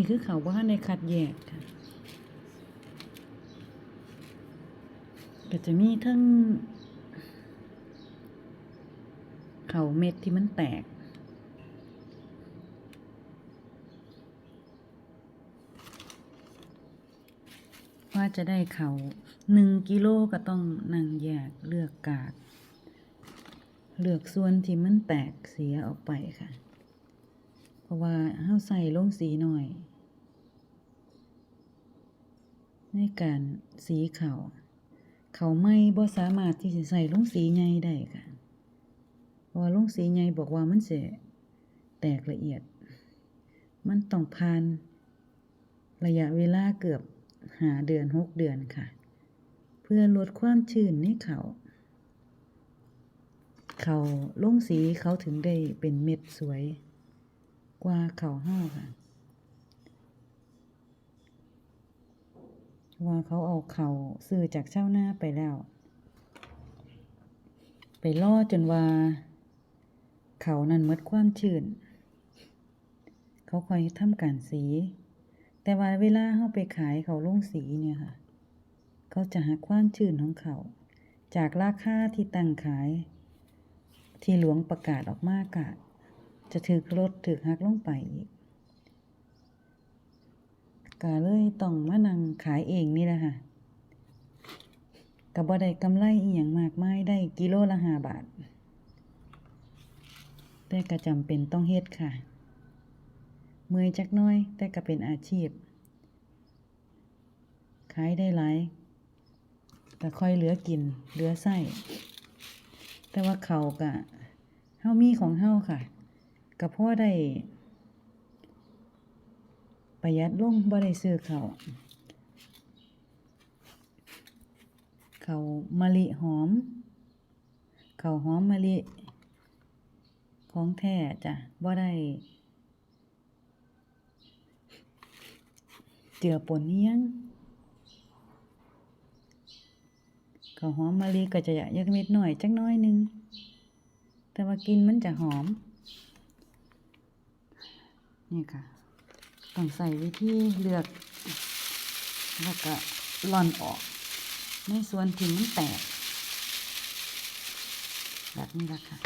นี่คือเขาว่าในคัดแยกค่ะ ก็จะมีทั้ง เขาเม็ดที่มันแตก ว่าจะได้เขาหนึ่งกิโลก็ต้องนั่งแยกเลือกกาก เลือกส่วนที่มันแตกเสียออกไปค่ะ เพราะว่าเฮาใส่ลงสีหน่อย ในการสีเขาเขาไม่บ่สามารถที่จะใส่ลงสีใหญ่ได้ค่ะ เพราะว่าลงสีใหญ่บอกว่ามันสิแตกละเอียด มันต้องผ่านระยะเวลาเกือบหาเดือนหกเดือนค่ะ เพื่อลดความชื้นในเขาเขาลงสีเขาถึงได้เป็นเม็ดสวย กว่าเขาห้าค่ะ ว่าเขาเอาเขาซื้อจากเช่าหน้าไปแล้ว ไปล่อจนว่า เขานั้นมดความชื้น เขาคอยทำการสี แต่ว่าเวลาเขาไปขายเขาลงสีเนี่ยค่ะ เขาจะหักความชื้นของเขา จากราคาที่ตั้งขาย ที่หลวงประกาศออกมากะ จะถือลดถือหักลงไปอีกก็เลยต้องมานั่งขายเองนี่แหละค่ะกับบ่ได้กำไรอีหยังมากมายได้กิโลละห้าบาท แต่ก็จำเป็นต้องเฮ็ดค่ะ เมื่อยจักน้อย แต่ก็เป็นอาชีพ ขายได้หลายก็ค่อยเหลือกิน เหลือไส้ แต่ว่าเขากะเฮามีของเฮาค่ะ ก็พอได้ ประหยัดลงบ่ได้ซื้อเขาเขามะลิหอม เขาหอมมะลิ ของแท้จ้ะบ่ได้ เจือปนเนียงข้าวหอมมะลิก็จะยักเม็ดหน่อยจักน้อยนึง แต่ว่ากินมันจะหอม นี่ค่ะ ต้องใส่วิธีเลือก แล้วก็ร่อนออก ในส่วนที่มันแตก แบบนี้ละค่ะ